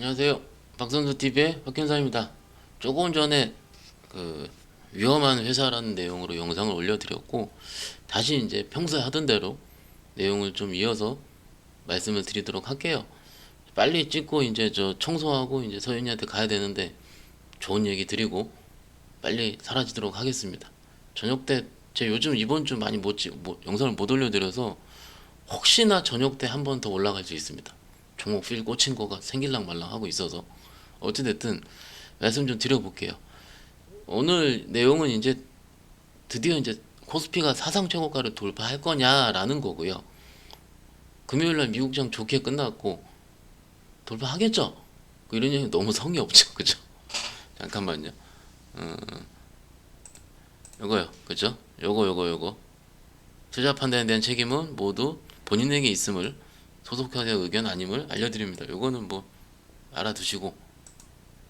안녕하세요. 박선수 TV의 박현사입니다. 조금 전에 그 위험한 회사라는 내용으로 영상을 올려드렸고 다시 이제 평소에 하던 대로 내용을 좀 이어서 말씀을 드리도록 할게요. 빨리 찍고 이제 저 청소하고 이제 서윤이한테 가야 되는데 좋은 얘기 드리고 빨리 사라지도록 하겠습니다. 저녁 때 제 요즘 이번 주 많이 못, 찍, 못 영상을 못 올려드려서 혹시나 저녁 때 한 번 더 올라갈 수 있습니다. 종목 필 꽂힌 거가 생길랑 말랑 하고 있어서 어찌됐든 말씀 좀 드려볼게요. 오늘 내용은 이제 드디어 이제 코스피가 사상 최고가를 돌파할 거냐라는 거고요. 금요일 날 미국장 좋게 끝났고 돌파하겠죠? 그 이런 얘기 너무 성의 없죠, 그죠? 잠깐만요. 음, 요거요, 그죠? 요거 요거 요거 투자 판단에 대한 책임은 모두 본인에게 있음을 소속사의 의견 아님을 알려드립니다. 요거는 뭐 알아두시고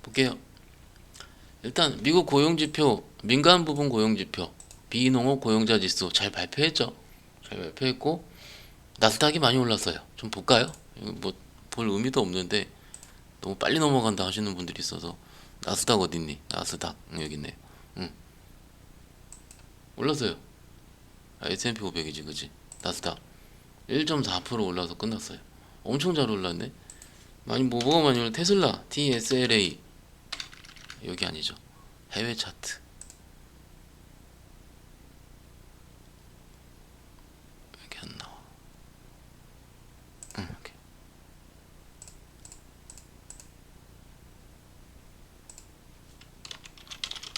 볼게요. 일단 미국 고용지표 민간 부분 고용지표 비농업 고용자 지수 잘 발표했죠. 잘 발표했고 나스닥이 많이 올랐어요. 좀 볼까요? 뭐 볼 의미도 없는데 너무 빨리 넘어간다 하시는 분들이 있어서 나스닥 어딨니? 나스닥 응, 여기 있네요. 응. 올랐어요. 아, S&P 500이지 그지? 나스닥 1.4% 올라서 끝났어요. 엄청 잘 올랐네. 많이 뭐 뭐가 많이 올라? 테슬라 TSLA 여기 아니죠. 해외 차트. 여기 안 나와. 응, 이렇게.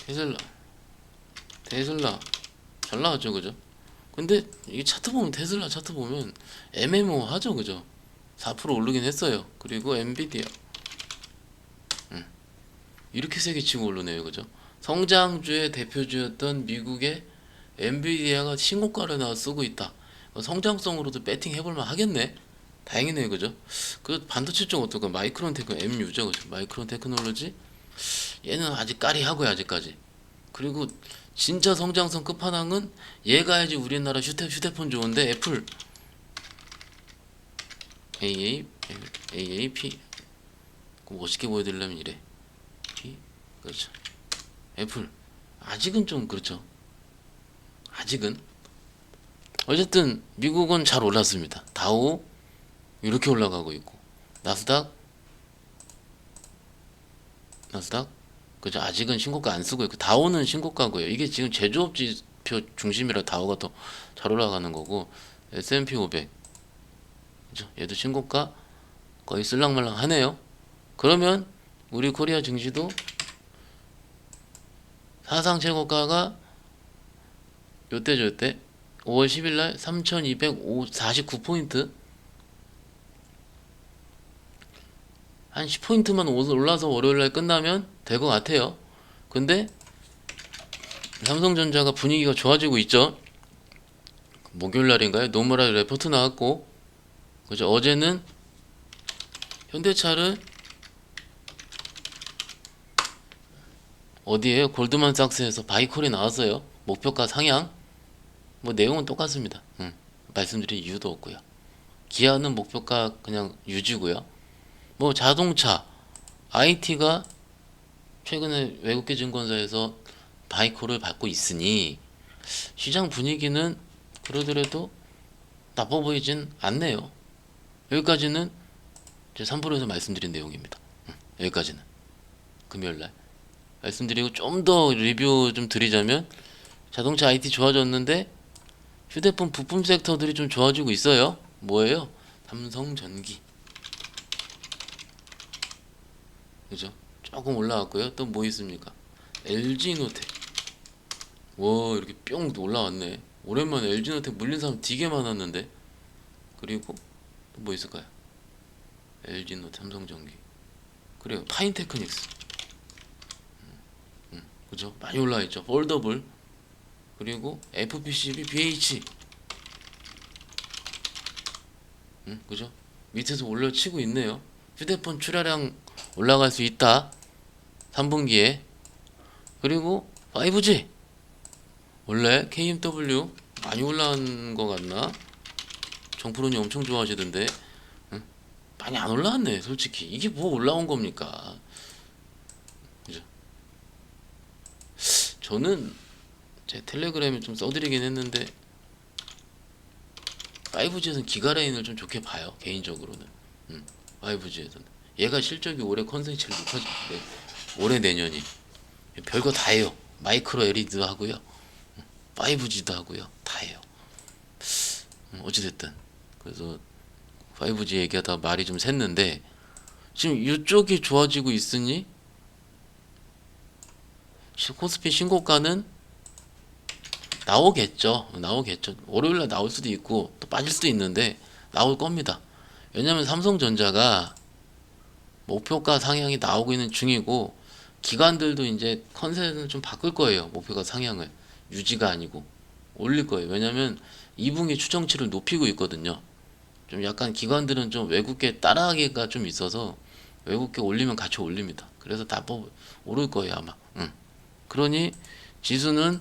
테슬라. 테슬라. 잘 나왔죠, 그죠? 근데 이 차트 보면 테슬라 차트 보면 애매모호하죠, 그죠? 4% 오르긴 했어요. 그리고 엔비디아 음. 이렇게 세게 치고 오르네요, 그죠? 성장주의 대표주였던 미국의 엔비디아가 신고가를 나와 쓰고 있다. 성장성으로도 배팅 해볼만 하겠네. 다행이네요, 그죠? 그 반도체 쪽 어떨까? 마이크론 테크 MU죠, 그죠? 마이크론 테크놀로지 얘는 아직 까리하고요, 아직까지. 그리고 진짜 성장성 끝판왕은 얘가 해야지 우리나라 휴대, 휴대폰 좋은데 애플. AA AAP 그 멋있게 보여드리려면 이래. P. 그렇죠. 애플. 아직은 좀 그렇죠. 아직은. 어쨌든 미국은 잘 올랐습니다. 다우 이렇게 올라가고 있고. 나스닥. 나스닥 그죠? 아직은 신고가 안 쓰고 있고 다오는 신고가고요. 이게 지금 제조업 지표 중심이라 다오가 더 잘 올라가는 거고 S&P 500 그죠? 얘도 신고가 거의 쓸랑말랑 하네요. 그러면 우리 코리아 증시도 사상 최고가가 요때죠 요때 5월 10일 날 3249포인트 한 10포인트만 올라서 월요일 날 끝나면 될 것 같아요. 근데 삼성전자가 분위기가 좋아지고 있죠. 목요일 날인가요? 노무라 레포트 나왔고, 그죠? 어제는 현대차를 어디에요? 골드만삭스에서 바이콜이 나왔어요. 목표가 상향. 뭐 내용은 똑같습니다. 음, 말씀드릴 이유도 없고요. 기아는 목표가 그냥 유지고요. 뭐 자동차, IT가 최근에 외국계 증권사에서 바이코를 받고 있으니 시장 분위기는 그러더라도 나빠 보이진 않네요. 여기까지는 제 3부에서 말씀드린 내용입니다. 음, 여기까지는 금요일 날 말씀드리고 좀 더 리뷰 좀 드리자면 자동차 IT 좋아졌는데 휴대폰 부품 섹터들이 좀 좋아지고 있어요. 뭐예요? 삼성전기. 그죠? 조금 올라왔고요. 또 뭐 있습니까? LG 노텍. 와 이렇게 뿅 올라왔네. 오랜만에 LG 노텍 물린 사람 되게 많았는데. 그리고 또 뭐 있을까요? LG 노텍, 삼성전기. 그래요. 파인테크닉스. 음, 음, 그죠? 많이 올라와 있죠. 폴더블. 그리고 FPCB, BH. 음, 그죠? 밑에서 올려치고 있네요. 휴대폰 출하량 올라갈 수 있다. 3분기에. 그리고 5G. 원래 KMW 많이 올라간 것 같나? 정프로님 엄청 좋아하시던데. 응? 많이 안 올라왔네 솔직히 이게 뭐 올라온 겁니까 그죠 저는 제 텔레그램에 좀 써드리긴 했는데 5G에서는 기가레인을 좀 좋게 봐요 개인적으로는 음, 5G에서는 얘가 실적이 올해 컨센트를 높아지는데 올해 내년이. 별거 다 해요. 마이크로 LED도 하고요. 5G도 하고요. 다 해요. 음, 어찌됐든. 그래서 5G 얘기하다 말이 좀 샜는데 지금 이쪽이 좋아지고 있으니? 시- 코스피 신고가는 나오겠죠. 나오겠죠. 월요일날 나올 수도 있고 또 빠질 수도 있는데 나올 겁니다. 왜냐면 삼성전자가 목표가 상향이 나오고 있는 중이고 기관들도 이제 컨셉을 좀 바꿀 거예요. 목표가 상향을 유지가 아니고 올릴 거예요. 왜냐면 2분기 추정치를 높이고 있거든요. 좀 약간 기관들은 좀 외국계 따라하기가 좀 있어서 외국계 올리면 같이 올립니다. 그래서 다 뽑, 오를 거예요 아마. 응. 그러니 지수는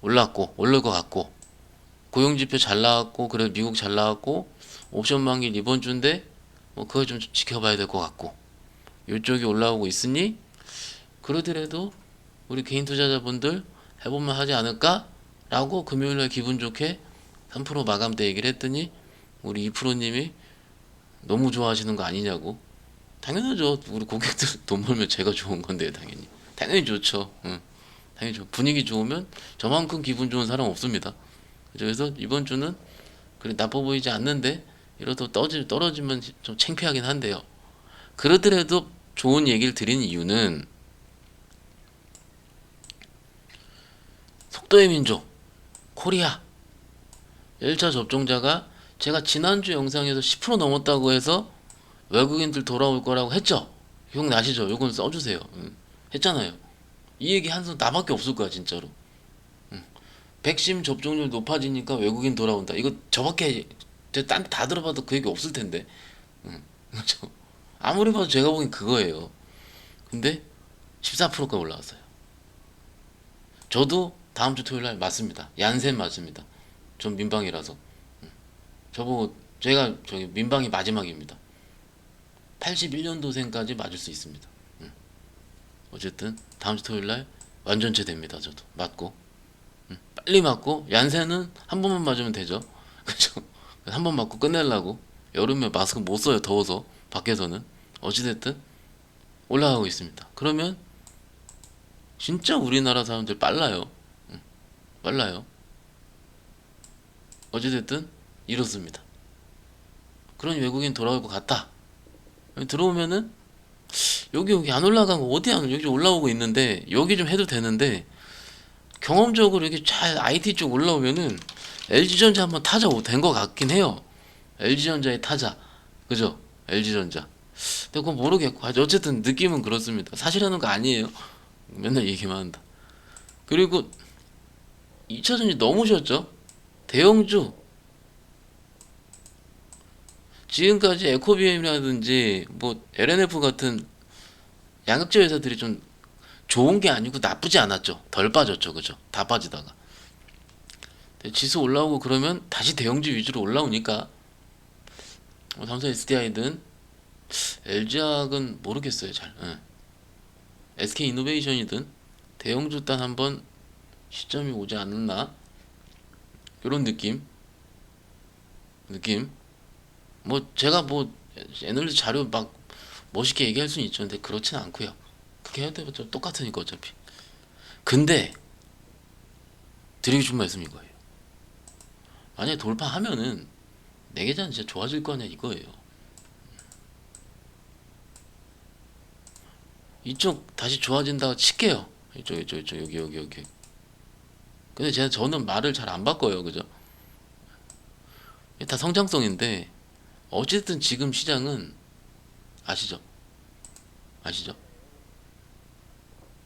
올랐고 오를 것 같고 고용지표 잘 나왔고 그래 미국 잘 나왔고 옵션 만기 이번 주인데 뭐 그거 좀 지켜봐야 될 것 같고 이쪽이 올라오고 있으니 그러더라도 우리 개인 투자자분들 해보면 하지 않을까 라고 금요일날 기분 좋게 3% 마감대 얘기를 했더니 우리 2%님이 너무 좋아하시는 거 아니냐고. 당연하죠. 우리 고객들 돈 벌면 제가 좋은 건데 당연히. 당연히 좋죠. 응. 당연히 좋 분위기 좋으면 저만큼 기분 좋은 사람 없습니다? 그래서 이번 주는 그래 나빠 보이지 않는데 이러다 떨어지, 떨어지면 좀 창피하긴 한데요. 그러더라도 좋은 얘기를 드리는 이유는 속도의 민족 코리아 1차 접종자가 제가 지난주 영상에서 10% 넘었다고 해서 외국인들 돌아올 거라고 했죠? 기억나시죠? 요건 써주세요. 응. 했잖아요. 이 얘기 한 손 나밖에 없을 거야 진짜로. 응. 백신 접종률 높아지니까 외국인 돌아온다. 이거 저밖에 딴다 들어봐도 그 얘기 없을 텐데. 응. 그죠? 아무리 봐도 제가 보기엔 그거예요. 근데 14%가 올라왔어요. 저도 다음 주 토요일 날 맞습니다. 얀센 맞습니다. 전 민방이라서. 응. 저보고 제가 저기 민방이 마지막입니다. 81년도생까지 맞을 수 있습니다. 응. 어쨌든 다음 주 토요일 날 완전체 됩니다. 저도 맞고 응. 빨리 맞고 얀센은 한 번만 맞으면 되죠. 그죠? 한 번 맞고 끝내려고 여름에 마스크 못 써요. 더워서 밖에서는 어찌됐든 올라가고 있습니다. 그러면 진짜 우리나라 사람들 빨라요. 응. 빨라요. 어찌됐든 이렇습니다. 그런 외국인 돌아올 것 같다. 들어오면은 여기 여기 안 올라간 거 어디 안 여기 올라오고 있는데 여기 좀 해도 되는데 경험적으로 이렇게 잘 IT 쪽 올라오면은 LG전자 한번 타자 된 것 같긴 해요. LG전자의 타자 그죠? LG전자. 근데 그건 모르겠고 어쨌든 느낌은 그렇습니다. 사실하는 거 아니에요. 맨날 얘기만 한다. 그리고 2차전지 너무 쉬었죠? 대형주 지금까지 에코비엠이라든지 뭐 LNF 같은 양극재 회사들이 좀 좋은 게 아니고 나쁘지 않았죠. 덜 빠졌죠. 그죠? 다 빠지다가. 지수 올라오고 그러면 다시 대형주 위주로 올라오니까 뭐 삼성 SDI든 LG학은 모르겠어요. 잘. 예. SK 이노베이션이든 대형주 단 한번 시점이 오지 않았나? 이런 느낌. 느낌. 뭐 제가 뭐 에너지 자료 막 멋있게 얘기할 수는 있죠. 근데 그렇진 않고요. 그렇게 해도 좀 똑같으니까 어차피. 근데 드리고 싶은 말씀이 이거예요. 만약에 돌파하면은 내 계좌는 진짜 좋아질 거냐 이거예요. 이쪽 다시 좋아진다고 칠게요. 이쪽 이쪽 이쪽 여기 여기 여기. 근데 제가 저는 말을 잘 안 바꿔요. 그죠? 다 성장성인데 어쨌든 지금 시장은 아시죠? 아시죠?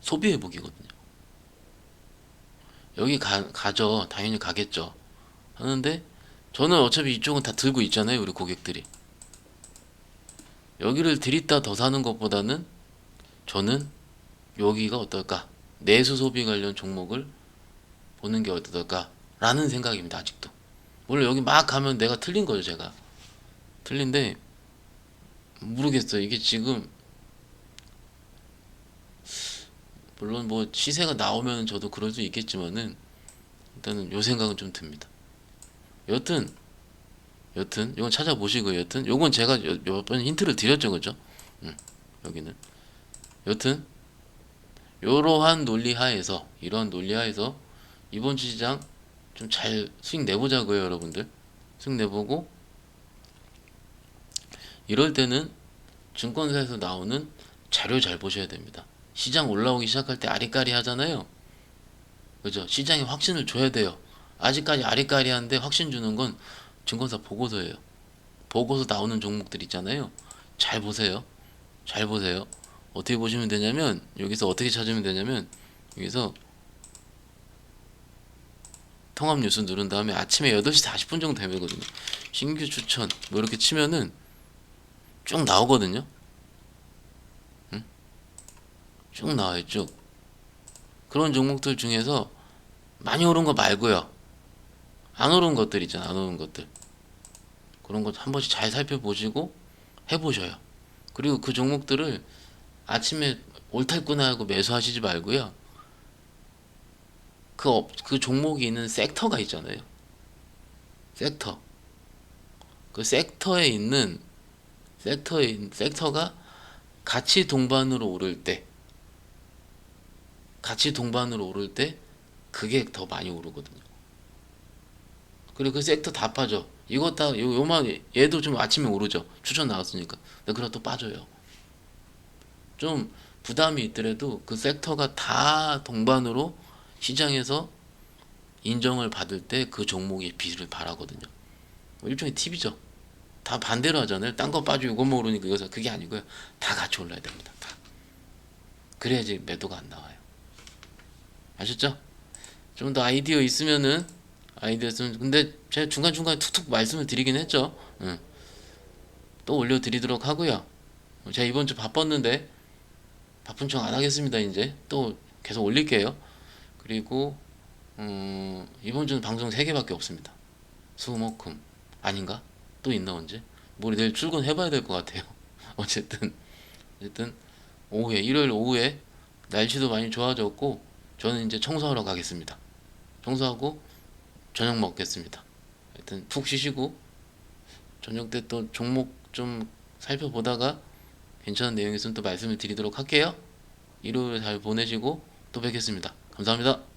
소비 회복이거든요. 여기 가, 가죠. 당연히 가겠죠. 하는데 저는 어차피 이쪽은 다 들고 있잖아요. 우리 고객들이. 여기를 들이다 더 사는 것보다는 저는 여기가 어떨까? 내수 소비 관련 종목을 보는 게 어떨까라는 생각입니다. 아직도. 물론 여기 막 가면 내가 틀린 거죠, 제가. 틀린데 모르겠어요. 이게 지금 물론 뭐 시세가 나오면 저도 그럴 수 있겠지만은 일단은 요 생각은 좀 듭니다. 여튼 여튼 이건 찾아보시고 여튼 요건 제가 몇 번 힌트를 드렸죠, 그죠? 음, 여기는 여튼 요러한 논리 하에서 이러한 논리 하에서 이번 주 시장 좀 잘 수익 내보자고요, 여러분들. 수익 내보고 이럴 때는 증권사에서 나오는 자료 잘 보셔야 됩니다. 시장 올라오기 시작할 때 아리까리 하잖아요. 그죠? 시장에 확신을 줘야 돼요. 아직까지 아리까리한데 확신 주는 건 증권사 보고서예요. 보고서 나오는 종목들 있잖아요. 잘 보세요. 잘 보세요. 어떻게 보시면 되냐면 여기서 어떻게 찾으면 되냐면 여기서 통합 뉴스 누른 다음에 아침에 8시 40분 정도 되거든요. 신규 추천 뭐 이렇게 치면은 쭉 나오거든요. 응? 쭉 나와요, 쭉. 그런 종목들 중에서 많이 오른 거 말고요. 안 오른 것들 있잖아, 안 오른 것들. 그런 것 한 번씩 잘 살펴보시고 해보셔요. 그리고 그 종목들을 아침에 옳탈구나 하고 매수하시지 말고요. 그, 업, 그 종목이 있는 섹터가 있잖아요. 섹터. 그 섹터에 있는 섹터에 섹터가 같이 동반으로 오를 때 같이 동반으로 오를 때 그게 더 많이 오르거든요. 그리고 그 섹터 다 빠져. 이거 다 요, 요만 얘도 좀 아침에 오르죠. 추천 나왔으니까. 근데 그러다 또 빠져요. 좀 부담이 있더라도 그 섹터가 다 동반으로 시장에서 인정을 받을 때 그 종목의 빛을 발하거든요. 뭐 일종의 팁이죠. 다 반대로 하잖아요. 딴 거 빠지고 이것만 오르니까 이거 그게 아니고요. 다 같이 올라야 됩니다. 다. 그래야지 매도가 안 나와요. 아셨죠? 좀 더 아이디어 있으면은 아이디어 있으면 근데 제가 중간 중간에 툭툭 말씀을 드리긴 했죠. 응. 또 올려드리도록 하고요. 제가 이번 주 바빴는데 바쁜 척 안 하겠습니다. 이제 또 계속 올릴게요. 그리고 음, 이번 주는 방송 3개밖에 없습니다. 수목금 아닌가? 또 있나 언제? 뭐 내일 출근해 봐야 될 것 같아요. 어쨌든 어쨌든 오후에 일요일 오후에 날씨도 많이 좋아졌고 저는 이제 청소하러 가겠습니다. 청소하고 저녁 먹겠습니다. 하여튼 푹 쉬시고 저녁 때 또 종목 좀 살펴보다가 괜찮은 내용 있으면 또 말씀을 드리도록 할게요. 일요일 잘 보내시고 또 뵙겠습니다. 감사합니다.